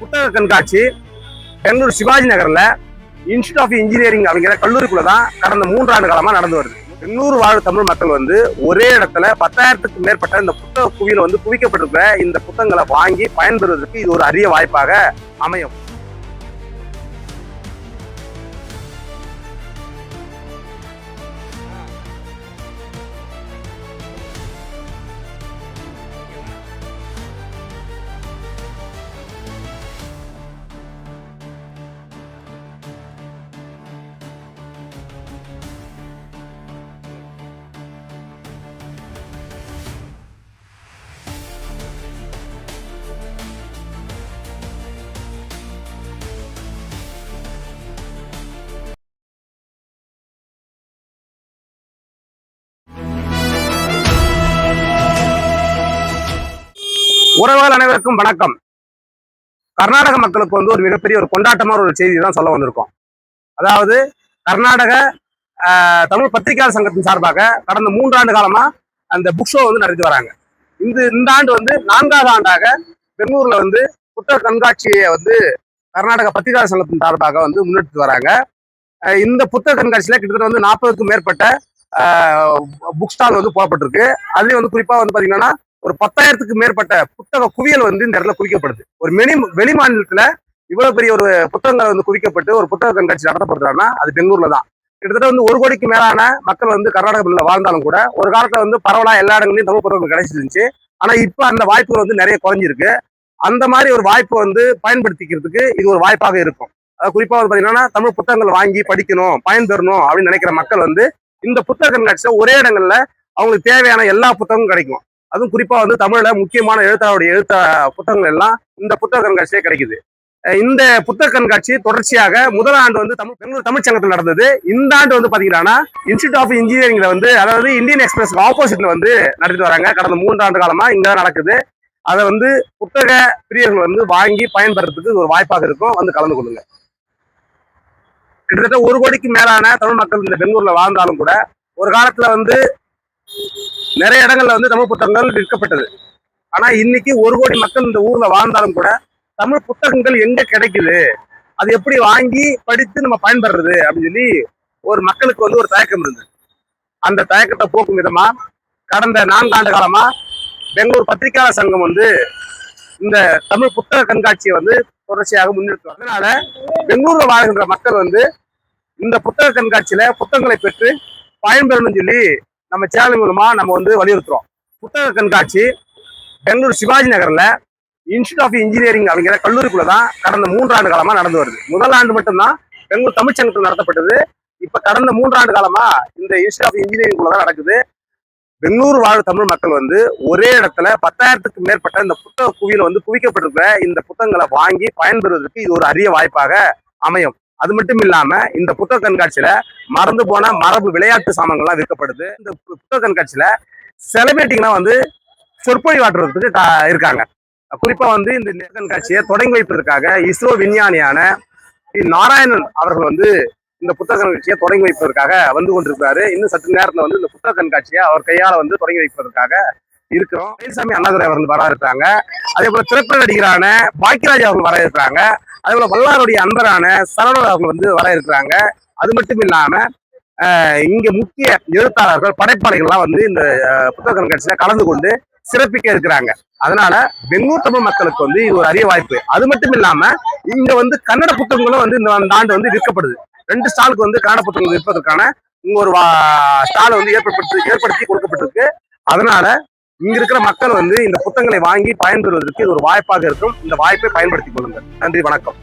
புத்தக கண்காட்சி பெங்களூர் சிவாஜி நகரில் இன்ஸ்டியூட் ஆஃப் இன்ஜினியரிங் அப்படிங்கிற கல்லூரிக்குள்ள தான் கடந்த மூன்றாண்டு காலமாக நடந்து வருது. பெங்களூர் வாழ் தமிழ் மக்கள் வந்து ஒரே இடத்துல பத்தாயிரத்துக்கு மேற்பட்ட இந்த புத்தக குவியில் வந்து குவிக்கப்பட்டிருக்கிற இந்த புத்தகங்களை வாங்கி பயன்பெறுவதற்கு இது ஒரு அரிய வாய்ப்பாக அமையும். உறவுகள் அனைவருக்கும் வணக்கம். கர்நாடக மக்களுக்கு வந்து ஒரு மிகப்பெரிய ஒரு கொண்டாட்டமான ஒரு செய்தி தான் சொல்ல வந்திருக்கோம். அதாவது கர்நாடக தமிழ் பத்திரிகையாளர் சங்கத்தின் சார்பாக கடந்த மூன்றாண்டு காலமா அந்த புக் ஷோ வந்து நடத்தி வராங்க. இந்த இந்த ஆண்டு வந்து நான்காவது ஆண்டாக பெங்களூர்ல வந்து புத்தக கண்காட்சியை வந்து கர்நாடக பத்திரிகையாளர் சங்கத்தின் சார்பாக வந்து முன்னெடுத்து வராங்க. இந்த புத்தக கண்காட்சியில கிட்டத்தட்ட வந்து நாற்பதுக்கும் மேற்பட்ட புக் ஸ்டால் வந்து போடப்பட்டிருக்கு. அதுலேயும் வந்து குறிப்பாக வந்து பார்த்தீங்கன்னா ஒரு பத்தாயிரத்துக்கு மேற்பட்ட புத்தக குவியல் வந்து இந்த இடத்துல குவிக்கப்படுது. ஒரு வெளி வெளி மாநிலத்துல இவ்வளவு பெரிய ஒரு புத்தகங்கள் வந்து குவிக்கப்பட்டு ஒரு புத்தக கண்காட்சி நடத்தப்படுறாங்கன்னா அது பெங்களூர்ல தான். கிட்டத்தட்ட வந்து ஒரு கோடிக்கு மேலான மக்கள் வந்து கர்நாடகத்தில் வாழ்ந்தாலும் கூட ஒரு காலத்துல வந்து பரவலா எல்லா இடங்களையும் தமிழ் புத்தகங்கள் கிடைச்சிருந்துச்சு ஆனா இப்ப அந்த வாய்ப்புகள் வந்து நிறைய குறைஞ்சிருக்கு. அந்த மாதிரி ஒரு வாய்ப்பு வந்து பயன்படுத்திக்கிறதுக்கு இது ஒரு வாய்ப்பாக இருக்கும். அதாவது குறிப்பா வந்து பாத்தீங்கன்னா தமிழ் புத்தகங்கள் வாங்கி படிக்கணும் பயன்பெறணும் அப்படின்னு நினைக்கிற மக்கள் வந்து இந்த புத்தக கண்காட்சியில ஒரே இடங்கள்ல அவங்களுக்கு தேவையான எல்லா புத்தகமும் கிடைக்கும். அதுவும் குறிப்பா வந்து தமிழ்ல முக்கியமான எழுத்தாளருடைய எழுத்த புத்தகங்கள் எல்லாம் இந்த புத்தக கண்காட்சியே கிடைக்குது. இந்த புத்தக கண்காட்சி தொடர்ச்சியாக முதல் ஆண்டு வந்து தமிழ் பெங்களூர் தமிழ் சங்கத்தில் நடந்தது. இந்த ஆண்டு வந்து பாத்தீங்கன்னா இன்ஸ்டியூட் ஆஃப் இன்ஜினியரிங்ல வந்து அதாவது இந்தியன் எக்ஸ்பிரஸ் ஆப்போசிட்ல வந்து நடத்திட்டு வராங்க. கடந்த மூன்றாண்டு காலமா இங்க நடக்குது. அதை வந்து புத்தக பிரியர்கள் வந்து வாங்கி பயன்படுறதுக்கு ஒரு வாய்ப்பாக இருக்கும். வந்து கலந்து கொள்ளுங்க. கிட்டத்தட்ட ஒரு கோடிக்கு மேலான தமிழ் மக்கள் இந்த பெங்களூர்ல வாழ்ந்தாலும் கூட ஒரு காலத்துல வந்து நிறைய இடங்கள்ல வந்து தமிழ் புத்தகங்கள் விற்கப்பட்டது. ஆனா இன்னைக்கு ஒரு கோடி மக்கள் இந்த ஊர்ல வாழ்ந்தாலும் கூட தமிழ் புத்தகங்கள் எங்க கிடைக்குது? அது எப்படி வாங்கி படித்து நம்ம பயன்படுறது? அப்படின்னு சொல்லி ஒரு மக்களுக்கு வந்து ஒரு தயக்கம் இருந்தது. அந்த தயக்கத்தை போக்கும் விதமா கடந்த நான்காண்டு காலமா பெங்களூர் பத்திரிகையாளர் சங்கம் வந்து இந்த தமிழ் புத்தக கண்காட்சியை வந்து தொடர்ச்சியாக முன்னெடுத்து அதனால பெங்களூர்ல வாழ்கின்ற மக்கள் வந்து இந்த புத்தக கண்காட்சியில புத்தகங்களை பெற்று பயன்பெறணும்னு சொல்லி நம்ம சேனல் மூலமா நம்ம வந்து வலியுறுத்துறோம். புத்தக கண்காட்சி பெங்களூர் சிவாஜி நகர்ல இன்ஸ்டியூட் ஆஃப் இன்ஜினியரிங் அப்படிங்கிற கல்லூரிக்குள்ள தான் கடந்த மூன்றாண்டு காலமா நடந்து வருது. முதல் ஆண்டு மட்டும்தான் பெங்களூர் தமிழ்ச்சங்கத்தில் நடத்தப்பட்டது. இப்ப கடந்த மூன்றாண்டு காலமா இந்த இன்ஸ்டியூட் ஆஃப் இன்ஜினியரிங் தான் நடக்குது. பெங்களூர் வாழ் தமிழ் மக்கள் வந்து ஒரே இடத்துல பத்தாயிரத்துக்கு மேற்பட்ட இந்த புத்தக குவியில வந்து குவிக்கப்பட்டிருக்கிற இந்த புத்தகங்களை வாங்கி பயன்பெறுவதற்கு இது ஒரு அரிய வாய்ப்பாக அமையும். அது மட்டும் இல்லாம இந்த புத்தக கண்காட்சியில மறந்து போன மரபு விளையாட்டு சாமான்கள்லாம் விற்கப்படுது. இந்த புத்தக கண்காட்சியில செலிபிரிட்டிங்கெல்லாம் வந்து சொற்பொழி வாட்டுறதுக்கு இருக்காங்க. குறிப்பா வந்து இந்த கண்காட்சியை தொடங்கி வைப்பதற்காக இஸ்ரோ விஞ்ஞானியான நாராயணன் அவர்கள் வந்து இந்த புத்தக கண்காட்சியை தொடங்கி வைப்பதற்காக வந்து கொண்டிருக்கிறாரு. இன்னும் சற்று நேரத்துல வந்து இந்த புத்தக கண்காட்சியை அவர் கையால வந்து தொடங்கி வைப்பதற்காக இருக்கிறோம். மயில்சாமி அண்ணாதுரை அவர்கள் வர இருக்கிறாங்க அதே போல திரைப்பட நடிகரான பாக்கியராஜ் அவர்கள் வர இருக்கிறாங்க அதே போல வல்லாருடைய அன்பரான சரவணன் அவர்கள் வந்து வர இருக்கிறாங்க அது மட்டும் இல்லாம இங்க முக்கிய எழுத்தாளர்கள் படைப்பாளிகள்லாம் வந்து இந்த புத்தக கண்காட்சியில கலந்து கொண்டு சிறப்பிக்க இருக்கிறாங்க. அதனால பெங்களூர் தமிழ் மக்களுக்கு வந்து இது ஒரு அரிய வாய்ப்பு. அது மட்டும் இல்லாம இங்க வந்து கன்னட புத்தகங்களும் வந்து இந்த இந்த ஆண்டு வந்து விற்கப்படுது. ரெண்டு ஸ்டாலுக்கு வந்து கன்னட புத்தகங்கள் விற்பதற்கான இங்க ஒரு ஸ்டால் வந்து ஏற்படுத்தி ஏற்படுத்தி கொடுக்கப்பட்டிருக்கு. அதனால இங்க இருக்கிற மக்கள் வந்து இந்த புத்தகங்களை வாங்கி பயன்பெறுவதற்கு இது ஒரு வாய்ப்பாக இருக்கும். இந்த வாய்ப்பை பயன்படுத்திக் கொள்ளுங்கள். நன்றி வணக்கம்.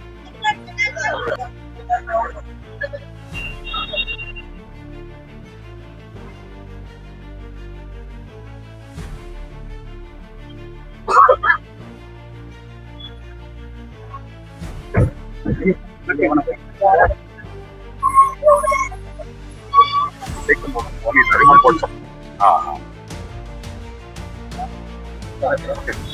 வணக்கம். Oh,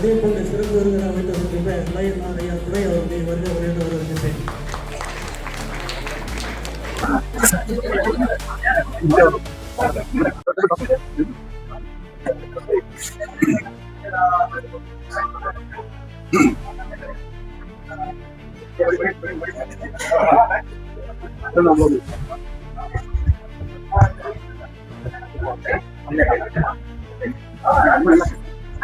அதே போல் சிறப்பு விருந்தினர் அமைத்திருக்கின்ற லயன் ஐயா துறை அவர்களை வருக வருகின்ற வருகின்றேன்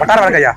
வட்டார வழக்கு ஐயா